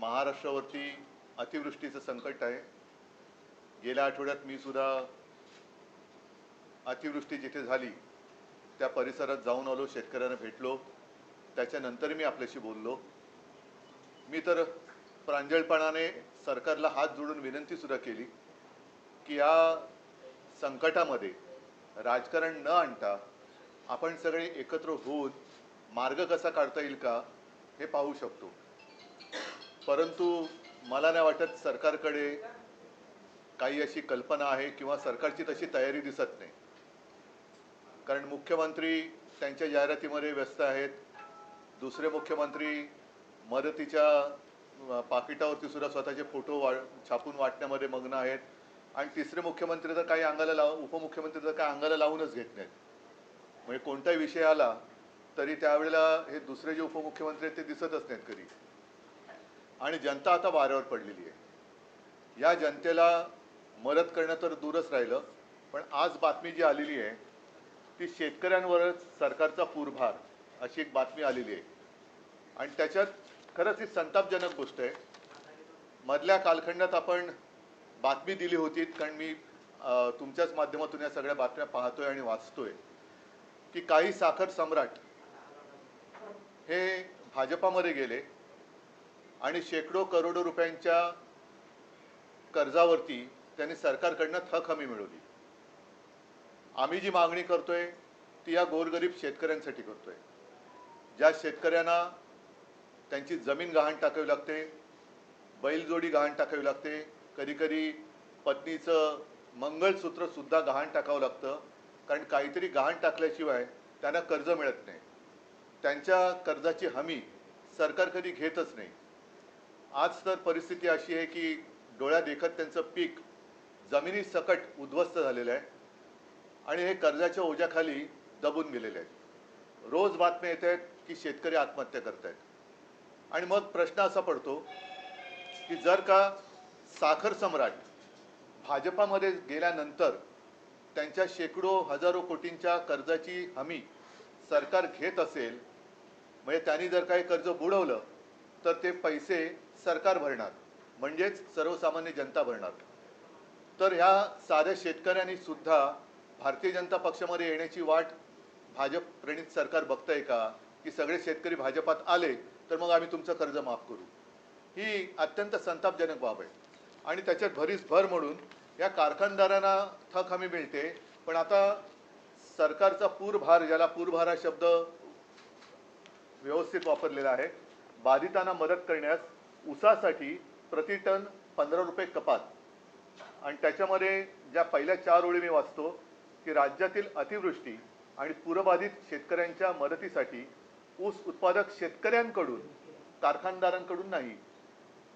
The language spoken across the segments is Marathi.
महाराष्ट्रावरती अतिवृष्टीचं संकट आहे. गेल्या आठवड्यात मी सुद्धा अतिवृष्टी जिथे झाली त्या परिसरात जाऊन आलो शेतकऱ्यांना भेटलो. त्याच्यानंतर मी आपल्याशी बोललो. मी तर प्रांजळपणाने सरकारला हात जोडून विनंतीसुद्धा केली की या संकटामध्ये राजकारण न आणता आपण सगळे एकत्र होऊन मार्ग कसा काढता येईल का हे पाहू शकतो. परंतु मला नाही वाटत सरकारकडे काही अशी कल्पना आहे किंवा सरकारची तशी तयारी दिसत नाही. कारण मुख्यमंत्री त्यांच्या जाहिरातीमध्ये व्यस्त आहेत. दुसरे मुख्यमंत्री मदतीच्या पाकिटावरती सुद्धा स्वतःचे फोटो वा छापून वाटण्यामध्ये मग्न आहेत. आणि तिसरे मुख्यमंत्री तर काही अंगाला लाव उपमुख्यमंत्री तर काही अंगाला लावूनच घेत नाहीत. म्हणजे कोणताही विषय आला तरी त्यावेळेला हे दुसरे जे उपमुख्यमंत्री आहेत ते दिसतच नाहीत कधी. आणि जनता आता वाऱ्यावर पडलेली आहे. या जनतेला मदत करणं तर दूरच राहिलं पण आज बातमी जी आलेली आहे ती शेतकऱ्यांवरच सरकारचा पूरभार अशी एक बातमी आलेली आहे. आणि त्याच्यात खरंच ही संतापजनक गोष्ट आहे. मधल्या कालखंडात आपण बातमी दिली होती कारण मी तुमच्याच माध्यमातून या सगळ्या बातम्या पाहतोय आणि वाचतोय की काही साखर सम्राट हे भाजपामध्ये गेले आणि शेकडो करोडो रुपयांच्या कर्जावरती त्यांनी सरकारकडनं थक हमी मिळवली. आम्ही जी मागणी करतोय ती या गोरगरीब शेतकऱ्यांसाठी करतोय. ज्या शेतकऱ्यांना त्यांची जमीन गहाण टाकावी लागते बैलजोडी गहाण टाकावी लागते कधी कधी पत्नीचं मंगळसूत्रसुद्धा गहाण टाकावं लागतं कारण काहीतरी गहाण टाकल्याशिवाय त्यांना कर्ज मिळत नाही. त्यांच्या कर्जाची हमी सरकार कधी घेतच नाही. आज तर परिस्थिती अशी आहे की डोळ्या देखत त्यांचं पीक जमिनी सकट उद्ध्वस्त झालेलं आहे आणि हे कर्जाच्या ओझ्याखाली दबून गेलेले आहेत. रोज बातम्या येत आहेत की शेतकरी आत्महत्या करत आहेत. आणि मग प्रश्न असा पडतो की जर का साखर सम्राट भाजपामध्ये गेल्यानंतर त्यांच्या शेकडो हजारो कोटींच्या कर्जाची हमी सरकार घेत असेल म्हणजे त्यांनी जर काही कर्ज बुडवलं तर ते पैसे सरकार भरणार म्हणजेच सर्वसामान्य जनता भरणार. तर ह्या साध्या शेतकऱ्यांनी सुद्धा भारतीय जनता पक्षामध्ये येण्याची वाट भाजप प्रणित सरकार बघतंय का? की सगळे शेतकरी भाजपात आले तर मग आम्ही तुमचं कर्ज माफ करू. ही अत्यंत संतापजनक बाब आहे. आणि त्याच्यात भरीस भर म्हणून या कारखानदारांना थक हमी मिळते. पण आता सरकारचा पूरभार ज्याला पूरभार हा शब्द व्यवस्थित वापरलेला आहे बाधितांना मदत करण्यास ऊसासाठी प्रति टन पंधरा रुपये कपात. आणि त्याच्यामध्ये ज्या पहिल्या चार ओळी मी वाचतो की राज्यातील अतिवृष्टी आणि पूरबाधित शेतकऱ्यांच्या मदतीसाठी ऊस उत्पादक शेतकऱ्यांकडून कारखानदारांकडून नाही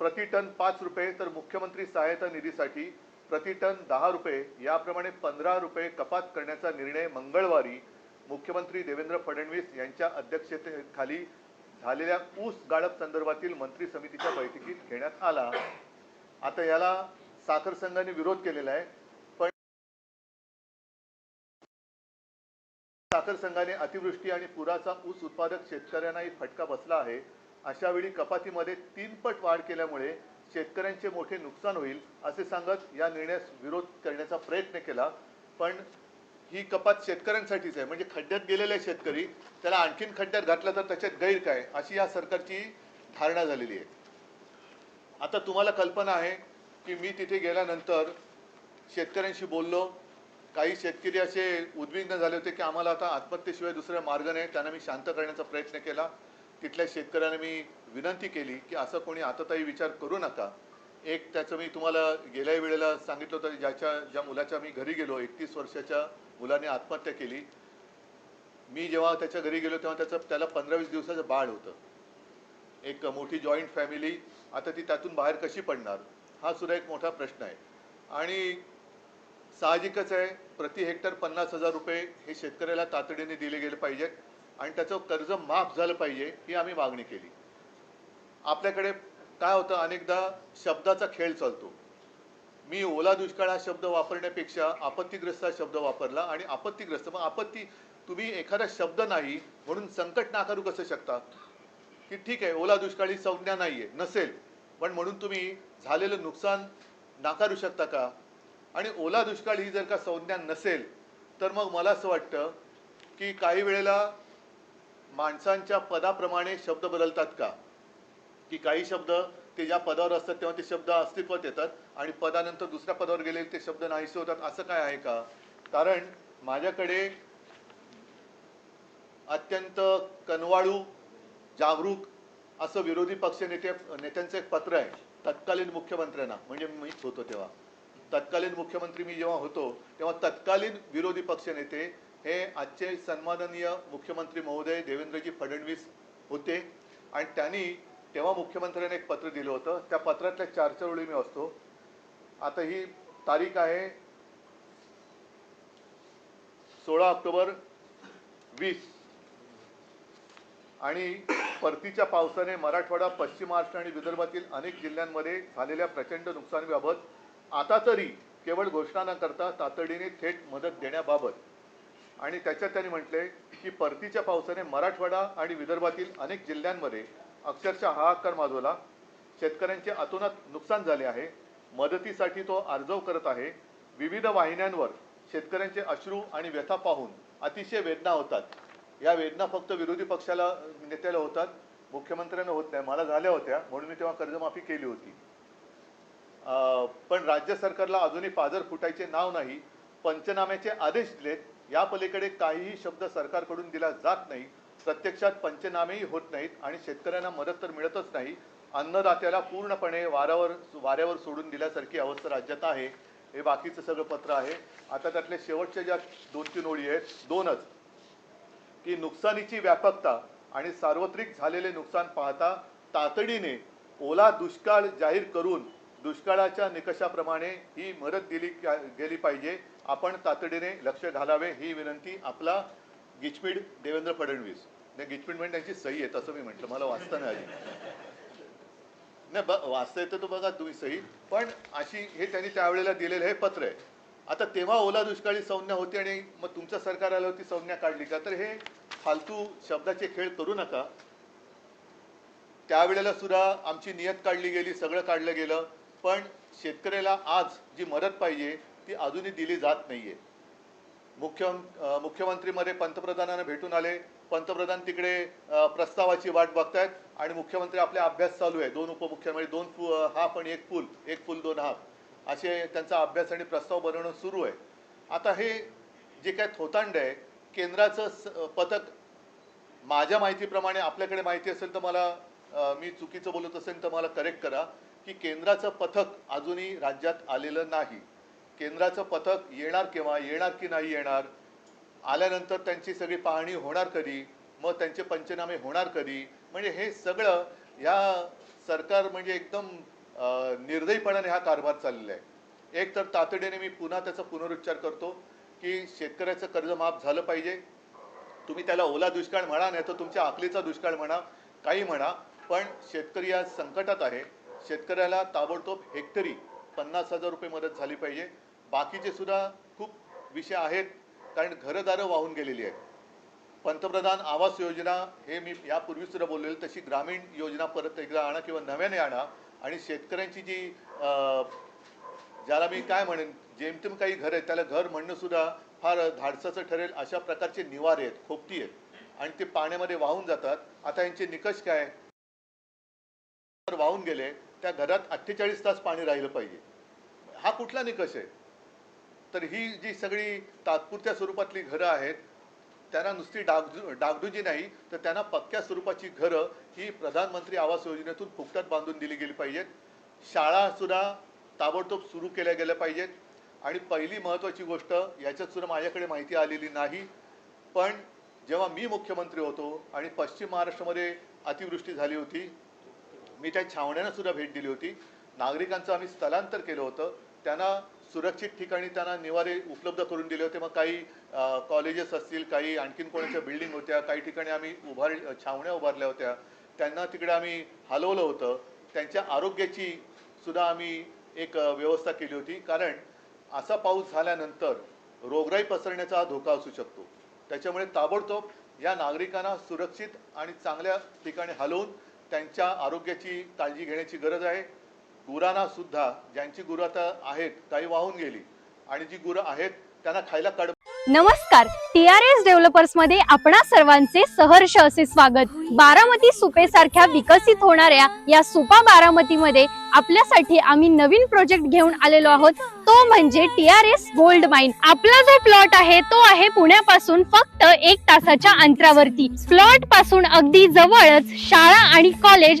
प्रति टन पाच रुपये तर मुख्यमंत्री सहायता निधीसाठी प्रति टन दहा रुपये याप्रमाणे पंधरा रुपये कपात करण्याचा निर्णय मंगळवारी मुख्यमंत्री देवेंद्र फडणवीस यांच्या अध्यक्षतेखाली झालेल्या ऊस गाळप संदर्भातील मंत्री समितीच्या बैठकीत घेण्यात आला. आता याला साखर संघाने विरोध केलेला आहे. पण साखर संघाने अतिवृष्टी आणि पुराचा ऊस उत्पादक शेतकऱ्यांनाही फटका बसला आहे. अशा वेळी कपातीमध्ये तीनपट वाढ केल्यामुळे शेतकऱ्यांचे मोठे नुकसान होईल असे सांगत या निर्णयास विरोध करण्याचा प्रयत्न केला. पण ही कपात शेतकऱ्यांसाठीच आहे. म्हणजे खड्ड्यात गेलेले शेतकरी त्याला आणखीन खड्ड्यात घातला तर त्याच्यात गैर काय? अशी या सरकारची धारणा झालेली आहे. आता तुम्हाला कल्पना आहे की मी तिथे गेल्यानंतर शेतकऱ्यांशी बोललो. काही शेतकरी असे उद्विग्न झाले होते की आम्हाला आता आत्महत्येशिवाय दुसरा मार्ग नाही. त्यांना मी शांत करण्याचा प्रयत्न केला. तिथल्या शेतकऱ्यांना मी विनंती केली की असं कोणी आताताही विचार करू नका. एक त्याचं मी तुम्हाला गेल्याही वेळेला सांगितलं होतं ज्याच्या ज्या मुलाच्या मी घरी गेलो एकतीस वर्षाच्या मुलाने आत्महत्या केली. मी जेव्हा त्याच्या घरी गेलो तेव्हा त्याचं त्याला पंधरा वीस दिवसाचं बाळ होतं. एक मोठी जॉईंट फॅमिली आता ती त्यातून बाहेर कशी पडणार? हा सुद्धा एक मोठा प्रश्न आहे. आणि साहजिकच आहे प्रति हेक्टर पन्नास हजार रुपये हे शेतकऱ्याला तातडीने दिले गेले पाहिजेत. आणि त्याचं कर्ज माफ झालं पाहिजे ही आम्ही मागणी केली. आपल्याकडे काय होतं अनेकदा शब्दाचा खेळ चालतो. मी ओला दुष्काळ हा शब्द वापरण्यापेक्षा आपत्तीग्रस्त हा शब्द वापरला आणि आपत्तीग्रस्त मग आपत्ती तुम्ही एखादा शब्द नाही म्हणून संकट नाकारू कसं शकता? की ठीक आहे ओला दुष्काळी संज्ञा नाही आहे नसेल पण म्हणून तुम्ही झालेलं नुकसान नाकारू शकता का? आणि ओला दुष्काळ ही जर का संज्ञा नसेल तर मग मला असं वाटतं की काही वेळेला माणसांच्या पदाप्रमाणे शब्द बदलतात का? की काही शब्द ते ज्या पदावर असतात तेव्हा ते शब्द अस्तित्वात येतात आणि पदानंतर दुसऱ्या पदावर गेले ते शब्द नाहीसे होतात असं काय आहे का? कारण माझ्याकडे अत्यंत कनवाळू जागरूक असं विरोधी पक्ष नेते नेत्यांचं एक पत्र आहे तत्कालीन मुख्यमंत्र्यांना. म्हणजे मीच होतो तेव्हा. तत्कालीन मुख्यमंत्री मी जेव्हा होतो तेव्हा तत्कालीन विरोधी पक्ष नेते हे आजचे सन्माननीय मुख्यमंत्री महोदय देवेंद्रजी फडणवीस होते. आणि त्यांनी तेव्हा मुख्यमंत्र्यांनी एक पत्र दिलं होतं. त्या पत्रातल्या चार चार ओळी मी वाचतो. आता ही तारीख आहे सोळा ऑक्टोबर वीस. आणि परतीच्या पावसाने मराठवाडा पश्चिम महाराष्ट्र आणि विदर्भातील अनेक जिल्ह्यांमध्ये झालेल्या प्रचंड नुकसानीबाबत आता तरी केवळ घोषणा न करता तातडीने थेट मदत देण्याबाबत. आणि त्याच्यात त्यांनी म्हटले की परतीच्या पावसाने मराठवाडा आणि विदर्भातील अनेक जिल्ह्यांमध्ये अक्षरशः हाहाकार माजवला. शेतकऱ्यांचे अतोनात नुकसान झाले आहे. मदतीसाठी तो अर्जव करत आहे. विविध वाहिन्यांवर शेतकऱ्यांचे अश्रू आणि व्यथा पाहून अतिशय वेदना होतात. या वेदना फक्त विरोधी पक्षाला नेत्याला होतात. मुख्यमंत्र्यांना होत नाही. मला झाल्या होत्या. म्हणून मी तेव्हा कर्जमाफी केली होती. पण राज्य सरकारला अजूनही पाजर फुटायचे नाव नाही. पंचनाम्याचे आदेश दिलेत. या पलीकडे काहीही शब्द सरकारकडून दिला जात नाही. प्रत्यक्षात पंचनामेही होत नाहीत आणि शेतकऱ्यांना मदत तर मिळतच नाही. अन्नदात्याला पूर्णपणे वाऱ्यावर वाऱ्यावर सोडून दिल्यासारखी अवस्था राज्यात आहे. हे बाकीचं सगळं पत्र आहे. आता त्यातल्या शेवटच्या ज्या दोन तीन ओळी आहेत दोनच. की नुकसानीची व्यापकता आणि सार्वत्रिक झालेले नुकसान पाहता तातडीने ओला दुष्काळ जाहीर करून दुष्काळाच्या निकषाप्रमाणे ही मदत दिली गेली पाहिजे. आपण तातडीने लक्ष घालावे ही विनंती आपला गिचमीड देवेंद्र फडणवीस. नाही गिचमीड म्हणजे त्यांची सही आहे तसं मी म्हटलं. मला वाचता नाही आली. नाही ब वाचता येतं तो बघा तुम्ही सही. पण अशी हे त्यांनी त्यावेळेला दिलेलं हे पत्र आहे. आता तेव्हा ओला दुष्काळी संज्ञा होती आणि मग तुमचं सरकार आलं होती संज्ञा काढली का? तर हे फालतू शब्दाचे खेळ करू नका. त्यावेळेला सुद्धा आमची नियत काढली गेली सगळं काढलं गेलं. पण शेतकऱ्याला आज जी मदत पाहिजे ती अजूनही दिली जात नाहीये. मुख्य मुख्यमंत्रीमध्ये पंतप्रधानांना भेटून आले. पंतप्रधान तिकडे प्रस्तावाची वाट बघतायत आणि मुख्यमंत्री आपले अभ्यास चालू आहे. दोन उपमुख्यमंत्री दोन पु हाफ आणि एक पूल एक पूल दोन हाफ असे त्यांचा अभ्यास आणि प्रस्ताव बनवणं सुरू आहे. आता हे जे काय थोतांड आहे केंद्राचं स- पथक माझ्या माहितीप्रमाणे आपल्याकडे माहिती असेल तर मला मी चुकीचं बोलत असेल तर मला करेक्ट करा की केंद्राचं पथक अजूनही राज्यात आलेलं नाही. केंद्राचं पथक येणार केव्हा येणार की नाही येणार? आल्यानंतर त्यांची सगळी पाहणी होणार कधी? मग त्यांचे पंचनामे होणार कधी? म्हणजे हे सगळं ह्या सरकार म्हणजे एकदम निर्दयीपणाने हा कारभार चाललेला आहे. एक तर तातडीने मी पुन्हा त्याचा पुनरुच्चार करतो की शेतकऱ्याचं कर्ज माफ झालं पाहिजे. तुम्ही त्याला ओला दुष्काळ म्हणा नाही तर तुमच्या आकलीचा दुष्काळ म्हणा काही म्हणा पण शेतकरी आज संकटात आहे. शेतकऱ्याला ताबडतोब हेक्टरी पन्नास हजार रुपये मदत झाली पाहिजे. बाकीचे सुद्धा खूप विषय आहेत कारण घरदारं वाहून गेलेली आहेत. पंतप्रधान आवास योजना हे मी यापूर्वी सुद्धा बोललेलं तशी ग्रामीण योजना परत एकदा आणा किंवा नव्याने आणा आणि शेतकऱ्यांची जी अं, ज्याला मी काय म्हणेन जेमतेम काही घर आहेत त्याला घर म्हणणं सुद्धा फार धाडसाचं ठरेल अशा प्रकारचे निवारे आहेत खोपटी आहेत. आणि ते पाण्यामध्ये वाहून जातात. आता यांचे निकष काय? वाहून गेले त्या घरात अठ्ठेचाळीस तास पाणी राहिलं पाहिजे. हा कुठला निकष आहे? तर ही जी सगळी तात्पुरत्या स्वरूपातली घरं आहेत त्यांना नुसती डागडु डागडुजी नाही तर त्यांना पक्क्या स्वरूपाची घरं ही प्रधानमंत्री आवास योजनेतून फुकटात बांधून दिली गेली पाहिजेत. शाळासुद्धा ताबडतोब सुरू केल्या गेल्या पाहिजेत. आणि पहिली महत्त्वाची गोष्ट याच्यातसुद्धा माझ्याकडे माहिती आलेली नाही. पण जेव्हा मी मुख्यमंत्री होतो आणि पश्चिम महाराष्ट्रामध्ये अतिवृष्टी झाली होती मी त्या छावण्यांनासुद्धा भेट दिली होती. नागरिकांचं आम्ही स्थलांतर केलं होतं. त्यांना सुरक्षित ठिकाणी त्यांना निवारे उपलब्ध करून दिले होते. मग काही कॉलेजेस असतील काही आणखीन कोणाच्या बिल्डिंग होत्या काही ठिकाणी आम्ही उभार छावण्या उभारल्या होत्या. त्यांना तिकडे आम्ही हलवलं होतं. त्यांच्या आरोग्याची सुद्धा आम्ही एक व्यवस्था केली होती. कारण असा पाऊस झाल्यानंतर रोगराई पसरण्याचा हा धोका असू शकतो. त्याच्यामुळे ताबडतोब या नागरिकांना सुरक्षित आणि चांगल्या ठिकाणी हलवून त्यांच्या आरोग्याची काळजी घेण्याची गरज आहे. गुरांना सुद्धा ज्यांची गुरं आता आहेत काही वाहून गेली. आणि जी गुरं आहेत त्यांना खायला कड नमस्कार. टी आर एस डेव्हलपर्समध्ये आपणा सर्वांचे सहर्ष असे स्वागत. बारामती सुपे सारख्या विकसित होणाऱ्या या सुपा बारामती मध्ये आपल्यासाठी आम्ही नवीन प्रोजेक्ट घेऊन आलेलो आहोत. तो म्हणजे T R S gold mine आपला जो प्लॉट आहे तो आहे पुण्यापासून फक्त एक तासाच्या अंतरावरती. प्लॉटपासून अगदी जवळच शाळा आणि college